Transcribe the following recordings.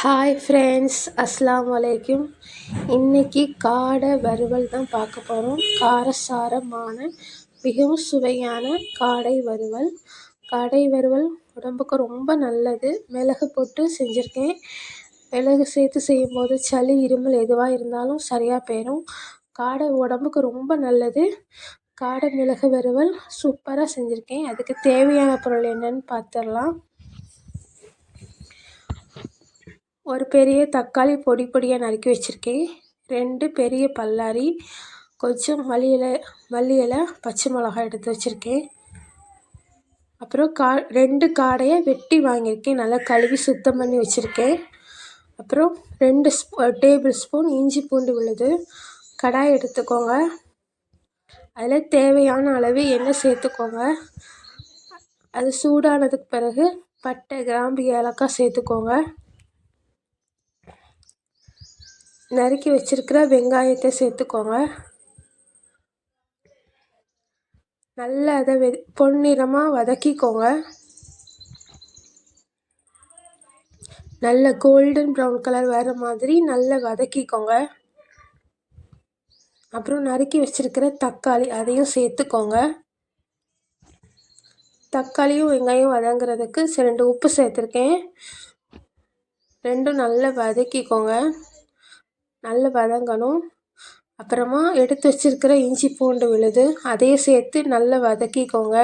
Hi friends அஸ்லாம் வலைக்கும் இன்றைக்கி காடை வறுவல் தான் பார்க்க போகிறோம் காரசாரமான மிகவும் சுவையான காடை வறுவல். காடை வறுவல் உடம்புக்கு ரொம்ப நல்லது. மிளகு போட்டு செஞ்சுருக்கேன். மிளகு சேர்த்து செய்யும்போது சளி இருமல் எதுவாக இருந்தாலும் சரியாக போயிடும் காடை உடம்புக்கு ரொம்ப நல்லது. காடை மிளகு வறுவல் சூப்பராக செஞ்சுருக்கேன். அதுக்கு தேவையான பொருள் என்னென்னு பார்த்துடலாம் ஒரு பெரிய தக்காளி பொடி பொடியாக நறுக்கி வச்சுருக்கேன். ரெண்டு பெரிய பல்லாரி கொஞ்சம் மல்லி இலை மல்லி இலை பச்சை மிளகாய் எடுத்து வச்சுருக்கேன். அப்புறம் கா ரெண்டு காடையை வெட்டி வாங்கியிருக்கேன். நல்லா கழுவி சுத்தம் பண்ணி வச்சுருக்கேன். அப்புறம் ரெண்டு ஸ்பூ டேபிள் ஸ்பூன் இஞ்சி பூண்டு விழுது கடாய் எடுத்துக்கோங்க. அதில் தேவையான அளவு எண்ணெய் சேர்த்துக்கோங்க. அது சூடானதுக்கு பிறகு பட்டை கிராம்பு ஏலக்காய் சேர்த்துக்கோங்க. நறுக்கி வச்சுருக்கிற வெங்காயத்தை சேர்த்துக்கோங்க. நல்லா அதை வெ பொன்னிறமாக வதக்கிக்கோங்க. நல்ல கோல்டன் ப்ரௌன் கலர் வர மாதிரி நல்லா வதக்கிக்கோங்க. அப்புறம் நறுக்கி வச்சுருக்கிற தக்காளி அதையும் சேர்த்துக்கோங்க. தக்காளியும் வெங்காயம் வதங்குறதுக்கு ரெண்டு உப்பு சேர்த்துருக்கேன். ரெண்டும் நல்லா வதக்கிக்கோங்க. நல்லா வதங்கணும். அப்புறமா எடுத்து வச்சிருக்கிற இஞ்சி பூண்டு விழுது அதையும் சேர்த்து நல்லா வதக்கிக்கோங்க.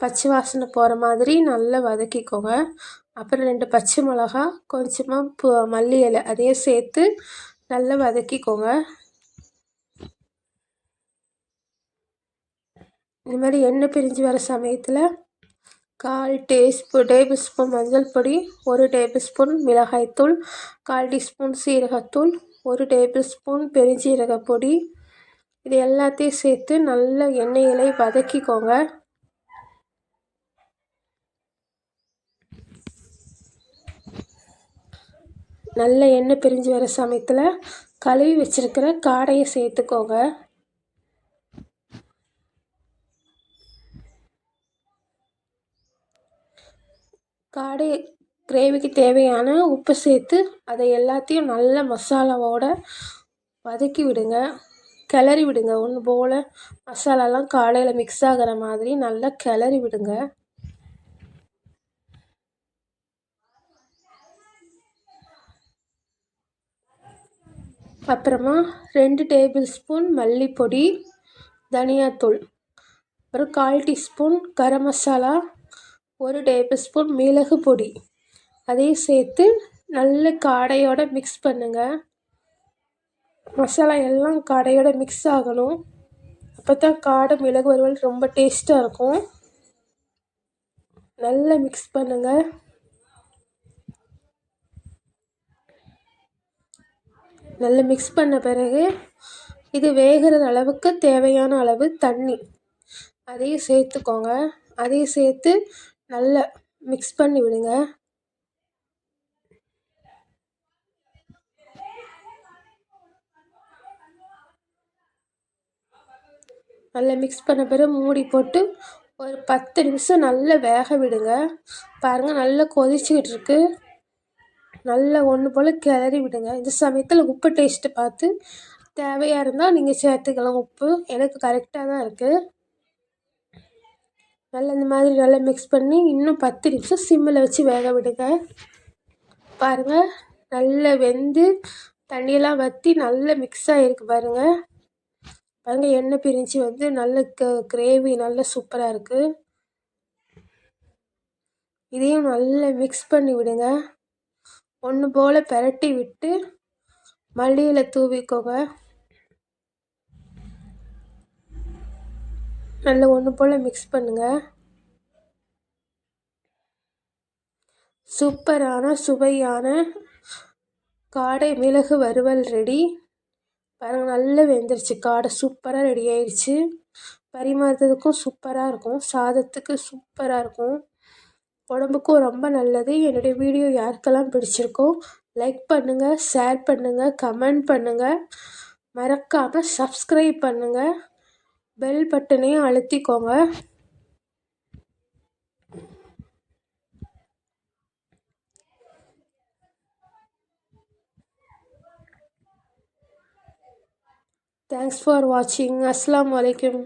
பச்சை வாசனை போகிற மாதிரி நல்லா வதக்கிக்கோங்க. அப்புறம் ரெண்டு பச்சை மிளகா கொஞ்சமாக பு மல்லி இலை அதையும் சேர்த்து நல்லா வதக்கிக்கோங்க. இந்த மாதிரி எண்ணெய் பிரிஞ்சு வர சமயத்தில் கால் டீஸ்பூ டேபிள் ஸ்பூன் மஞ்சள் பொடி ஒரு டேபிள் ஸ்பூன் மிளகாய்த்தூள் கால் டீஸ்பூன் சீரகத்தூள் ஒரு டேபிள் ஸ்பூன் பெருஞ்சீரக பொடி. இது எல்லாத்தையும் சேர்த்து நல்ல எண்ணெயிலே வதக்கிக்கோங்க. நல்ல எண்ணெய் பிரிஞ்சு வர சமயத்தில் கழுவி வச்சுருக்கிற காடையை சேர்த்துக்கோங்க. காடை கிரேவிக்கு தேவையான உப்பு சேர்த்து அதை எல்லாத்தையும் நல்ல மசாலாவோடு வதக்கி விடுங்க. கிளறி விடுங்க. ஒன்று போல் மசாலாலாம் காலையில் மிக்ஸ் ஆகிற மாதிரி நல்லா கிளறி விடுங்க. அப்புறமா ரெண்டு டேபிள் ஸ்பூன் மல்லிப்பொடி தனியாத்தூள் அப்புறம் கால் டீஸ்பூன் கரம் மசாலா ஒரு டேபிள் ஸ்பூன் மிளகு பொடி. அதையும் சேர்த்து நல்ல காடையோடு மிக்ஸ் பண்ணுங்கள் மசாலா எல்லாம் காடையோடு மிக்ஸ் ஆகணும். அப்போ தான் காடை மிளகு வறுவல் ரொம்ப டேஸ்ட்டாக இருக்கும். நல்லா மிக்ஸ் பண்ணுங்கள் நல்லா மிக்ஸ் பண்ண பிறகு இது வேகிற அளவுக்கு தேவையான அளவு தண்ணி. அதையும் சேர்த்துக்கோங்க. அதையும் சேர்த்து நல்லா மிக்ஸ் பண்ணி விடுங்க. நல்லா மிக்ஸ் பண்ண பிறகு மூடி போட்டு ஒரு பத்து நிமிஷம் நல்லா வேக விடுங்க. பாருங்கள் நல்லா கொதிச்சுக்கிட்டு இருக்கு. நல்லா ஒன்று போல் கிளறி விடுங்க. இந்த சமயத்தில் உப்பு டேஸ்ட்டு பார்த்து தேவையாக இருந்தால் நீங்கள் சேர்த்துக்கலாம் உப்பு. எனக்கு கரெக்டாக தான் இருக்குது நல்லா இந்த மாதிரி நல்லா மிக்ஸ் பண்ணி இன்னும் பத்து நிமிஷம் சிம்மில் வச்சு வேக விடுங்க. பாருங்கள் நல்லா வெந்து தண்ணியெல்லாம் வற்றி நல்லா மிக்ஸ் ஆகிருக்கு பாருங்கள் பாருங்கள் எண்ணெய் பிரிஞ்சு வந்து நல்ல க கிரேவி நல்ல சூப்பராக இருக்குது இதையும் நல்லா மிக்ஸ் பண்ணி விடுங்க. ஒன்று போல் பெரட்டி விட்டு மல்லியில் தூவிக்கோங்க. நல்லா ஒன்று போல் மிக்ஸ் பண்ணுங்கள் சூப்பரான சுவையான காடை மிளகு வறுவல் ரெடி பாருங்கள் நல்லா வெந்துருச்சு. காடை சூப்பராக ரெடி ஆயிடுச்சு பரிமாறுறதுக்கும் சூப்பராக இருக்கும். சாதத்துக்கு சூப்பராக இருக்கும். உடம்புக்கும் ரொம்ப நல்லது. என்னுடைய வீடியோ யாருக்கெல்லாம் பிடிச்சிருக்கோ லைக் பண்ணுங்கள் ஷேர் பண்ணுங்கள் கமெண்ட் பண்ணுங்கள் மறக்காமல் சப்ஸ்கிரைப் பண்ணுங்கள் பெல் பட்டனையும் அழுத்திக்கோங்க. தேங்க்ஸ் ஃபார் வாட்சிங் அஸ்லாம் வலைக்கம்